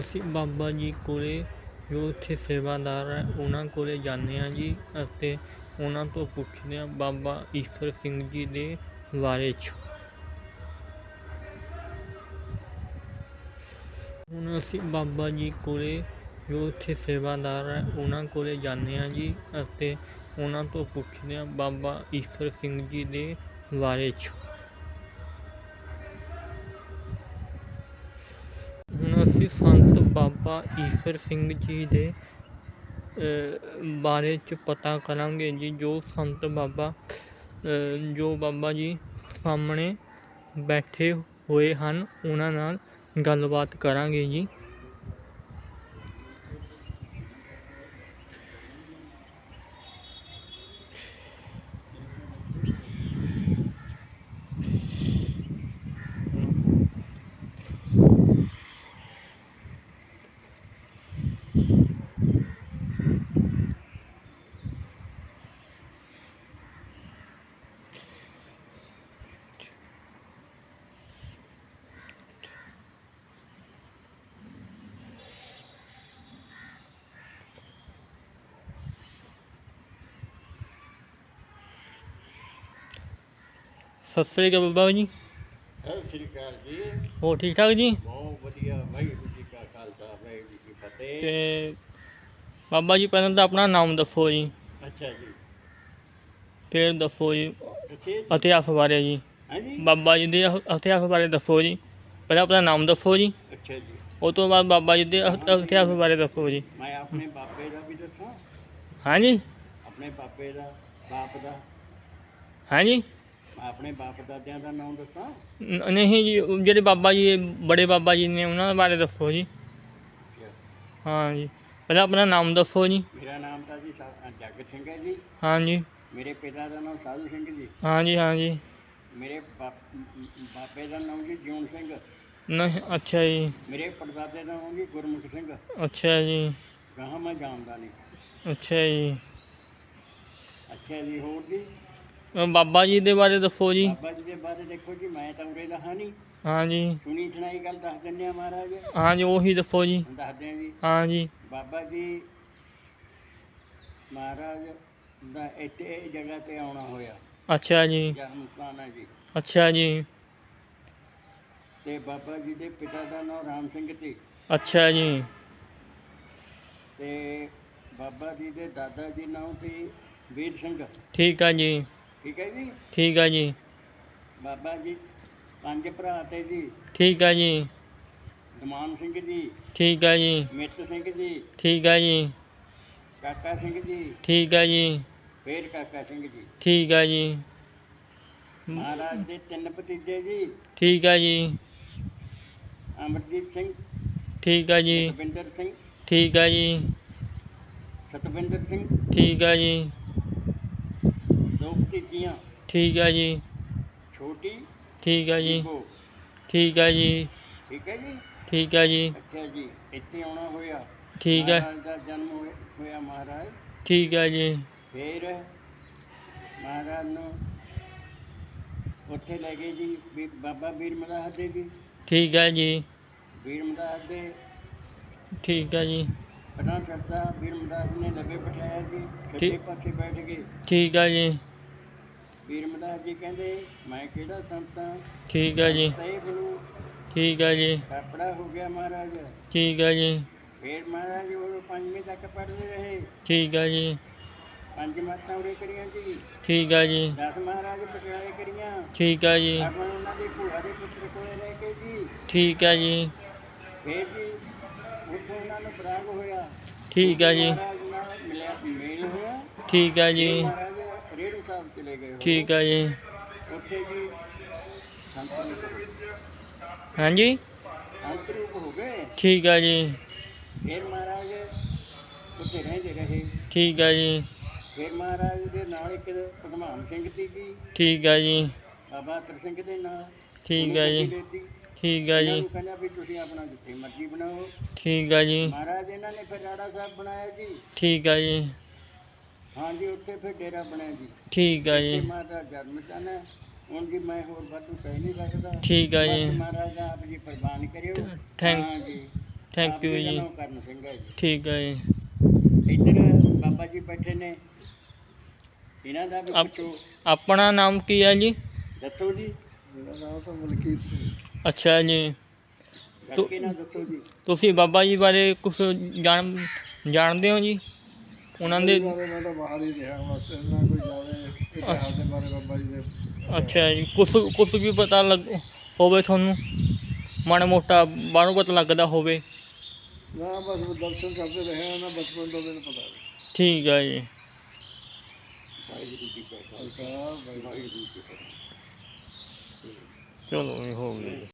ਅਸੀਂ ਬਾਬਾ ਜੀ ਕੋਲੇ ਜੋ ਉੱਥੇ ਸੇਵਾਦਾਰ ਹੈ, ਉਹਨਾਂ ਕੋਲ ਜਾਂਦੇ ਹਾਂ ਜੀ ਅਤੇ ਉਹਨਾਂ ਤੋਂ ਪੁੱਛਦੇ ਹਾਂ ਬਾਬਾ ਈਸ਼ਵਰ ਸਿੰਘ ਜੀ ਦੇ ਬਾਰੇ 'ਚ। ਹੁਣ ਅਸੀਂ ਬਾਬਾ ਜੀ ਕੋਲੇ ਜੋ ਉੱਥੇ ਸੇਵਾਦਾਰ ਹੈ, ਉਹਨਾਂ ਕੋਲ ਜਾਂਦੇ ਹਾਂ ਜੀ ਅਤੇ ਉਹਨਾਂ ਤੋਂ ਪੁੱਛਦੇ ਹਾਂ ਬਾਬਾ ਈਸ਼ਵਰ ਸਿੰਘ ਜੀ ਦੇ ਬਾਰੇ 'ਚ। ਬਾਬਾ ਈਸ਼ਵਰ ਸਿੰਘ ਜੀ ਦੇ ਬਾਰੇ ਚ ਪਤਾ ਕਰਾਂਗੇ ਜੀ, ਜੋ ਸੰਤ ਬਾਬਾ ਜੋ ਬਾਬਾ ਜੀ ਸਾਹਮਣੇ ਬੈਠੇ ਹੋਏ ਹਨ, ਉਹਨਾਂ ਨਾਲ ਗੱਲਬਾਤ ਕਰਾਂਗੇ ਜੀ। ਸਤਿ ਸ੍ਰੀ ਅਕਾਲ ਬਾਬਾ ਜੀ। ਸਤਿ ਸ੍ਰੀ ਅਕਾਲ ਜੀ। ਹੋ ਠੀਕ ਠਾਕ ਜੀ? ਬਹੁਤ ਵਧੀਆ ਵਾਹਿਗੁਰੂ ਜੀ ਕਾ ਖਾਲਸਾ ਵਾਹਿਗੁਰੂ ਜੀ ਕੀ ਫਤਿਹ। ਤੇ ਬਾਬਾ ਜੀ ਪਹਿਲਾਂ ਤਾਂ ਆਪਣਾ ਨਾਮ ਦੱਸੋ ਜੀ। ਅੱਛਾ ਜੀ। ਫਿਰ ਦੱਸੋ ਜੀ ਇਤਿਹਾਸ ਬਾਰੇ ਜੀ। ਬਾਬਾ ਜੀ ਦੇ ਇਤਿਹਾਸ ਬਾਰੇ ਦੱਸੋ ਜੀ। ਪਹਿਲਾਂ ਆਪਣਾ ਨਾਮ ਦੱਸੋ ਜੀ। ਅੱਛਾ ਜੀ। ਤੋਂ ਬਾਅਦ ਬਾਬਾ ਜੀ ਦੇ ਇਤਿਹਾਸ ਬਾਰੇ ਦੱਸੋ ਜੀ। ਮੈਂ ਆਪਣੇ ਬਾਪੇ ਦਾ ਵੀ ਦੱਸਾਂ? ਹਾਂਜੀ। ਆਪਣੇ ਬਾਪੇ ਦਾ ਬਾਪ ਦਾ? ਹਾਂਜੀ। ਆਪਣੇ ਬਾਪ ਦਾਦਿਆਂ ਦਾ ਨਾਮ ਦੱਸਾਂ? ਨ- ਨਹੀਂ ਜੀ ਉਹ ਜਿਹੜੇ ਬਾਬਾ ਜੀ ਬੜੇ ਬਾਬਾ ਜੀ ਨੇ ਉਹਨਾਂ ਬਾਰੇ ਦੱਸੋ ਜੀ। ਹਾਂ ਜੀ ਪਹਿਲਾਂ ਆਪਣਾ ਨਾਮ ਦੱਸੋ ਜੀ। ਮੇਰਾ ਨਾਮ ਤਾਂ ਜੀ ਸਾ- ਜੱਗ ਸਿੰਘ ਹੈ ਜੀ। ਹਾਂ ਜੀ। ਮੇਰੇ ਪਿਤਾ ਦਾ ਨਾਮ ਸਾਧੂ ਸਿੰਘ ਜੀ। ਹਾਂ ਜੀ ਹਾਂ ਜੀ। ਮੇਰੇ ਬਾਪ- ਬਾਪੇ ਦਾ ਨਾਮ ਜੀ ਜਿਉਣ ਸਿੰਘ। ਨਹੀਂ ਅੱਛਾ ਜੀ। ਮੇਰੇ ਪੜਦਾਦੇ ਦਾ ਨਾਮ ਜੀ ਗੁਰਮੁਖ ਸਿੰਘ। ਅੱਛਾ ਜੀ। ਗਾਹਾਂ ਮੈਂ ਜਾਣਦਾ ਨਹੀਂ। ਅੱਛਾ ਜੀ। ਅੱਛਾ ਜੀ ਹੋਰ ਜੀ? ਬਾਬਾ ਜੀ ਦੇ ਬਾਰੇ ਦੱਸੋ ਜੀ। ਬਾਬਾ ਜੀ ਦੇ ਬਾਰੇ ਦੇਖੋ ਜੀ ਮੈਂ ਤਾਂ ਉਰੇ ਦਾ ਹਾਂ ਨਹੀਂ। ਹਾਂ ਜੀ ਸੁਣੀ ਸੁਣਾਈ ਗੱਲ ਦੱਸ ਦਿੰਦੇ ਆ ਮਹਾਰਾਜ। ਹਾਂ ਜੀ ਉਹੀ ਦੱਸੋ ਜੀ। ਦੱਸਦੇ ਆ ਜੀ। ਹਾਂ ਜੀ ਬਾਬਾ ਜੀ ਮਹਾਰਾਜ ਦਾ ਇੱਥੇ ਜਗ੍ਹਾ ਤੇ ਆਉਣਾ ਹੋਇਆ। ਅੱਛਾ ਜੀ। ਜਨਮ ਸਥਾਨ ਹੈ ਜੀ। ਅੱਛਾ ਜੀ। ਤੇ ਬਾਬਾ ਜੀ ਦੇ ਪਿਤਾ ਦਾ ਨਾਮ ਰਾਮ ਸਿੰਘ ਸੀ। ਅੱਛਾ ਜੀ। ਤੇ ਬਾਬਾ ਜੀ ਦੇ ਦਾਦਾ ਜੀ ਨਾਮ ਸੀ ਵੀਰ ਸਿੰਘ। ਠੀਕ ਆ ਜੀ। ਠੀਕ ਹੈ ਜੀ ਠੀਕ ਆ ਜੀ ਬਾਬਾ ਜੀ ਪੰਜ ਭਰਾ ਤੇ ਜੀ ਠੀਕ ਆ ਜੀ ਦਮਾਨ ਸਿੰਘ ਜੀ ਠੀਕ ਆ ਜੀ ਮਿੱਤ ਸਿੰਘ ਜੀ ਠੀਕ ਆ ਜੀ ਕਾਕਾ ਸਿੰਘ ਜੀ ਠੀਕ ਆ ਜੀ ਫੇਰ ਕਾਕਾ ਸਿੰਘ ਜੀ ਠੀਕ ਆ ਜੀ ਮਹਾਰਾਜ ਦੇ ਤਿੰਨ ਭਤੀਜੇ ਜੀ ਠੀਕ ਆ ਜੀ ਅਮਰਜੀਤ ਸਿੰਘ ਠੀਕ ਆ ਜੀ ਸਤਵਿੰਦਰ ਸਿੰਘ ਠੀਕ ਆ ਜੀ ਸਤਵਿੰਦਰ ਸਿੰਘ ਠੀਕ ਆ ਜੀ ਦੋ ਭਤੀਜੀਆਂ ਠੀਕ ਆ ਜੀ। ਛੋਟੀ ਠੀਕ ਆ ਜੀ। ਠੀਕ ਆ ਜੀ। ਠੀਕ ਹੈ ਜੀ? ਠੀਕ ਆ ਜੀ। ਅੱਛਾ ਜੀ ਇੱਥੇ ਆਉਣਾ ਹੋਇਆ। ਠੀਕ ਆ। ਮਹਾਰਾਜ ਦਾ ਜਨਮ ਹੋਇਆ- ਹੋਇਆ ਮਹਾਰਾਜ। ਠੀਕ ਆ ਜੀ। ਫੇਰ ਮਹਾਰਾਜ ਨੂੰ ਉੱਥੇ ਲੈ ਗਏ ਜੀ ਵੀ ਬਾਬਾ ਵੀਰ ਮਦਾਹ ਦੇ ਜੀ ਠੀਕ ਆ ਜੀ। ਵੀਰ ਮਦਾਹ ਦੇ। ਠੀਕ ਆ ਜੀ। ਪਟਨਾ ਸਰਦਾ ਵੀਰ ਮਦਾਹ ਨੇ ਲੱਗੇ ਬਿਠਾਇਆ ਜੀ ਠੀਕ। ਪਾਸੇ ਬੈਠ ਗਏ। ਠੀਕ ਆ ਜੀ। ਵੀਰ ਮਦਾਹ ਜੀ ਕਹਿੰਦੇ ਮੈਂ ਕਿਹੜਾ ਸੰਤ ਹਾਂ? ਠੀਕ ਆ ਜੀ। ਤੈ ਗੁਰੂ ਠੀਕ ਆ ਜੀ। ਕਾਪੜਾ ਹੋ ਗਿਆ ਮਹਾਰਾਜ। ਠੀਕ ਆ ਜੀ। ਫੇਰ ਮਹਾਰਾਜ ਉਹ ਪੰਜਵੀਂ ਤੱਕ ਪੜ੍ਹਦੇ ਰਹੇ। ਠੀਕ ਆ ਜੀ। ਪੰਜ ਮਾਤਾਂ ਉਰੇ ਕਰੀਆਂ ਜੀ ਠੀਕ ਆ ਜੀ। ਦਸ ਮਹਾਰਾਜ ਪਟਿਆਲੇ ਕਰੀਆਂ। ਠੀਕ ਆ ਜੀ। ਆਪਾਂ ਉਹਨਾਂ ਦੀ ਭੂਆ ਦੇ ਪੁੱਤਰ ਕੋਲੇ ਰਹਿ ਕੇ ਜੀ। ਠੀਕ ਆ ਜੀ। ਫੇਰ ਜੀ ਉੱਥੇ ਉਹਨਾਂ ਨੂੰ ਪ੍ਰਾਗ ਹੋਇਆ। ਠੀਕ ਆ ਜੀ। ਮਹਾਰਾਜ ਨਾਲ ਮਿਲਿਆ ਮੇਲ ਹੋਇਆ। ਠੀਕ ਆ ਜੀ। ਗਏ। ਠੀਕ ਆ ਜੀ। ਉੱਥੇ ਜੀ ਸੰਤ ਰੂਪ ਹੋ ਗਏ। ਹਾਂਜੀ? ਸੰਤ ਰੂਪ ਹੋ ਗਏ। ਠੀਕ ਆ ਜੀ। ਫਿਰ ਮਹਾਰਾਜ ਉੱਥੇ ਰਹਿੰਦੇ ਰਹੇ। ਠੀਕ ਆ ਜੀ। ਫਿਰ ਮਹਾਰਾਜ ਦੇ ਨਾਲ ਇੱਕ ਭਗਵਾਨ ਸਿੰਘ ਜੀ। ਠੀਕ ਆ ਜੀ। ਬਾਬਾ ਤਰ ਸਿੰਘ ਦੇ ਨਾਲ। ਠੀਕ ਆ ਜੀ। ਠੀਕ ਆ ਜੀ। ਕਹਿੰਦਾ ਵੀ ਤੁਸੀਂ ਆਪਣਾ ਜਿੱਥੇ ਮਰਜ਼ੀ ਬਣਾਓ। ਠੀਕ ਆ ਜੀ। ਮਹਾਰਾਜ ਇਹਨਾਂ ਨੇ ਫਿਰ ਰਾੜਾ ਸਾਹਿਬ ਬਣਾਇਆ ਜੀ। ਠੀਕ ਆ ਜੀ। ਹਾਂਜੀ ਉੱਥੇ ਫਿਰ ਡੇਰਾ ਬਣਿਆ ਜੀ। ਠੀਕ ਆ ਜੀ। ਮਹਾਰਾਜ ਜਨਮ ਸਥਾਨ ਹੈ। ਹੁਣ ਜੀ ਮੈਂ ਹੋਰ ਵਾਧੂ ਕਹਿ ਨਹੀਂ ਸਕਦਾ। ਠੀਕ ਆ ਜੀ। ਮਹਾਰਾਜ ਆਪ ਜੀ ਪ੍ਰਵਾਨ ਕਰਿਓ। ਥੈਂਕ- ਹਾਂ ਜੀ। ਥੈਂਕ ਯੂ ਜੀ ਕਰਨ ਸਿੰਘ ਹੈ ਜੀ। ਠੀਕ ਹੈ ਜੀ। ਇੱਧਰ ਬਾਬਾ ਜੀ ਬੈਠੇ ਨੇ। ਇਹਨਾਂ ਦਾ ਵੀ ਪੁੱਛੋ। ਆਪਣਾ ਨਾਮ ਕੀ ਹੈ ਜੀ? ਦੱਸੋ ਜੀ। ਮੇਰਾ ਨਾਮ ਤਾਂ ਮਲਕੀਤ ਸਿੰਘ ਅੱਛਾ ਜੀ। ਤੁਸੀਂ ਬਾਬਾ ਜੀ ਬਾਰੇ ਕੁਝ ਜਾਣ ਜਾਣਦੇ ਹੋ ਜੀ? ਉਹਨਾਂ ਦੇ ਬਾਰੇ ਮੈਂ ਤਾਂ ਬਾਹਰ ਹੀ ਰਿਹਾ ਬਸ ਇੰਨਾ ਕੋਈ ਜ਼ਿਆਦਾ ਇਤਿਹਾਸ ਦੇ ਬਾਰੇ ਬਾਬਾ ਜੀ ਦੇ ਅੱਛਾ ਜੀ ਕੁਝ ਕੁਝ ਵੀ ਪਤਾ ਲੱਗ ਹੋਵੇ ਤੁਹਾਨੂੰ? ਮਾੜਾ ਮੋਟਾ ਬਾਹਰੋਂ ਪਤਾ ਲੱਗਦਾ ਹੋਵੇ। ਨਾ ਬਸ ਦਰਸ਼ਨ ਕਰਦੇ ਰਹੇ ਹਾਂ ਨਾ ਬਚਪਨ ਤੋਂ ਮੈਨੂੰ ਪਤਾ ਠੀਕ ਹੈ ਜੀ। ਵਾਹਿਗੁਰੂ ਜੀ ਕਾ ਖਾਲਸਾ ਵਾਹਿਗੁਰੂ ਜੀ ਕੀ ਫਤਿਹ। ਚਲੋ ਇਹ ਹੋ ਗਿਆ।